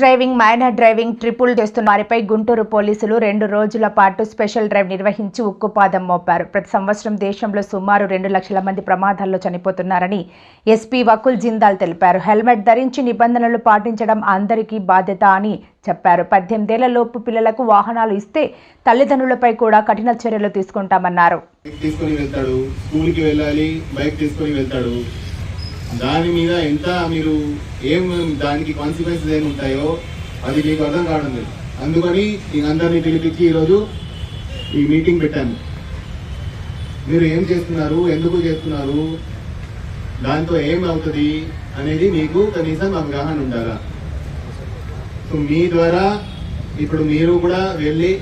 Driving minor driving triple చేస్తున్న వారిపై గుంటూరు పోలీసులు రెండు రోజుల పాటు స్పెషల్ డ్రైవ్ నిర్వహించి ఉక్కుపాదం మోపారు. ప్రతి సంవత్సరం దేశంలో సుమారు రెండు లక్షల మంది ప్రమాదాల్లో చనిపోతున్నారని ఎస్పీ వకుల్ జిందాల్ తెలిపారు. హెల్మెట్ ధరించి నిబంధనలు పాటించడం అందరికీ బాధ్యత అని చెప్పారు. పద్దెనిమిదేళ్ళలోపు పిల్లలకు వాహనాలు ఇస్తే తల్లిదండ్రులపై కూడా కఠిన చర్యలు తీసుకుంటామన్నారు. తీసుకొని వెళ్తాడు స్కూల్కి వెళ్ళాలి బైక్ తీసుకొని వెళ్తాడు. దాని మీద ఎంత మీరు ఏం దానికి కాన్సిక్వెన్సెస్ ఏమి ఉంటాయో అది మీకు అర్థం కావడం లేదు. అందుకని నేను అందరినీ పిలిపించి ఈరోజు ఈ మీటింగ్ పెట్టాను మీరు ఏం చేస్తున్నారు? ఎందుకు చేస్తున్నారు? దాంతో ఏం అవుతుంది అనేది మీకు కనీసం అవగాహన ఉండాలా? సో మీ ద్వారా ఇప్పుడు మీరు కూడా వెళ్ళి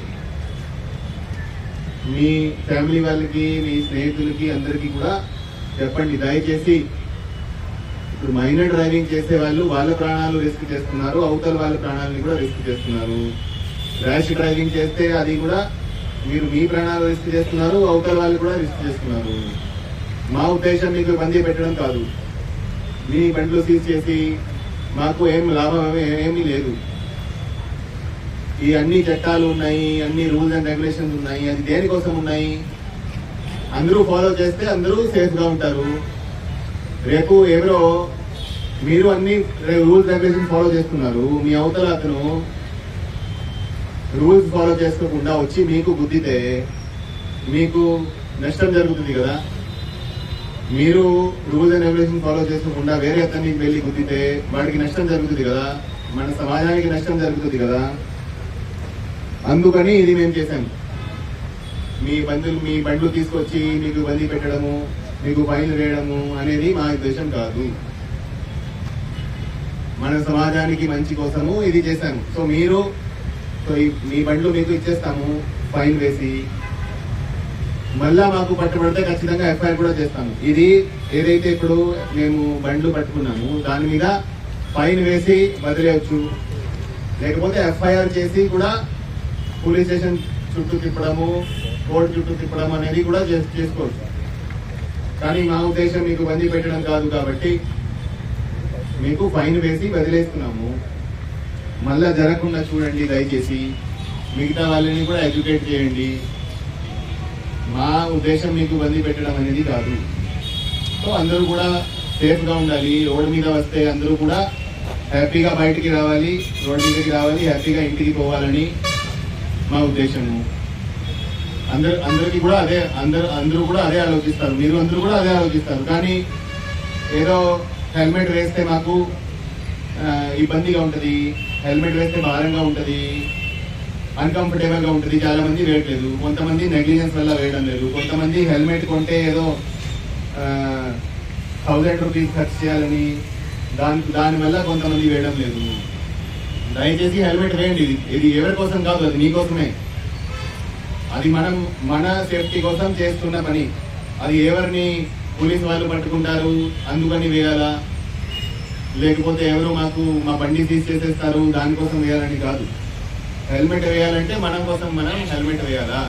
మీ ఫ్యామిలీ వాళ్ళకి మీ స్నేహితులకి అందరికీ కూడా చెప్పండి. దయచేసి ఇప్పుడు మైనర్ డ్రైవింగ్ చేసే వాళ్ళు వాళ్ళ ప్రాణాలు రిస్క్ చేస్తున్నారు అవతల వాళ్ళ ప్రాణాలని కూడా రిస్క్ చేస్తున్నారు. ర్యాష్ డ్రైవింగ్ చేస్తే అది కూడా మీరు మీ ప్రాణాలు రిస్క్ చేస్తున్నారు అవతల వాళ్ళు కూడా రిస్క్ చేస్తున్నారు. మా ఉద్దేశం మీకు బందీ పెట్టడం కాదు. మీ బండ్లు సీజ్ చేసి మాకు ఏం లాభం ఏమీ- లేదు. ఈ అన్ని చట్టాలు ఉన్నాయి అన్ని రూల్స్ అండ్ రెగ్యులేషన్స్ ఉన్నాయి అది దేనికోసం ఉన్నాయి? అందరూ ఫాలో చేస్తే అందరూ సేఫ్గా ఉంటారు. రేపు ఎవరో మీరు అన్ని రూల్స్ రెగ్యులేషన్ ఫాలో చేస్తున్నారు. మీ అవతల అతను రూల్స్ ఫాలో చేసుకోకుండా వచ్చి మీకు గుద్దితే మీకు నష్టం జరుగుతుంది కదా? మీరు రూల్స్ అండ్ రెగ్యులేషన్ ఫాలో చేసుకోకుండా వేరే అతనికి వెళ్ళి గుద్దితే వాడికి నష్టం జరుగుతుంది కదా? మన సమాజానికి నష్టం జరుగుతుంది కదా? అందుకని ఇది మేము చేశాం. మీ బంధువులు మీ బండ్లు తీసుకొచ్చి మీకు బందీ పెట్టడము మీకు ఫైన్ వేయడము అనేది మా ఉద్దేశం కాదు. మన సమాజానికి మంచి కోసము ఇది చేశాము సో మీరు సో మీ బండ్లు మీకు ఇచ్చేస్తాము ఫైన్ వేసి. మళ్ళా మాకు పట్టుబడితే ఖచ్చితంగా ఎఫ్ఐఆర్ కూడా చేస్తాము. ఇది ఏదైతే ఇప్పుడు మేము బండ్లు పట్టుకున్నాము దాని మీద ఫైన్ వేసి వదిలేయచ్చు. లేకపోతే ఎఫ్ఐఆర్ చేసి కూడా పోలీస్ స్టేషన్ చుట్టూ తిప్పడము కోర్టు చుట్టూ తిప్పడం అనేది కూడా చేసుకోవచ్చు. కానీ మా ఉద్దేశం మీకు బందీ పెట్టడం కాదు కాబట్టి మీకు ఫైన్ వేసి వదిలేస్తున్నాము. మళ్ళా జరగకుండా చూడండి దయచేసి. మిగతా వాళ్ళని కూడా ఎడ్యుకేట్ చేయండి. మా ఉద్దేశం మీకు బందీ పెట్టడం అనేది కాదు. సో అందరూ కూడా సేఫ్గా ఉండాలి. రోడ్డు మీద వస్తే అందరూ కూడా హ్యాపీగా బయటికి రావాలి. రోడ్డు మీదకి రావాలి. హ్యాపీగా ఇంటికి పోవాలని మా ఉద్దేశము. అందరు అందరికి కూడా అదే అందరు అందరూ కూడా అదే ఆలోచిస్తారు. మీరు అందరూ కూడా అదే ఆలోచిస్తారు. కానీ ఏదో హెల్మెట్ వేస్తే మాకు ఇబ్బందిగా ఉంటుంది. హెల్మెట్ వేస్తే భారంగా ఉంటుంది. అన్కంఫర్టబుల్గా ఉంటుంది. చాలా మంది వేయట్లేదు. కొంతమంది నెగ్లిజెన్స్ వల్ల వేయడం లేదు. కొంతమంది హెల్మెట్ కొంటే ఏదో థౌజండ్ రూపీస్ ఖర్చు చేయాలని దాని దానివల్ల కొంతమంది వేయడం లేదు. దయచేసి హెల్మెట్ వేయండి. ఇది ఇది ఎవరి కోసం కాదు అది మీకోసమే అది మనం మన సేఫ్టీ కోసం చేస్తున్న పని. అది ఎవరిని పోలీస్ వాళ్ళు పట్టుకుంటారు? అందుకని వేయాలా? లేకపోతే ఎవరు మాకు మా బండి తీసి చేసేస్తారు? దానికోసం వేయాలని కాదు. హెల్మెట్ వేయాలంటే మనం కోసం మనం హెల్మెట్ వేయాలా?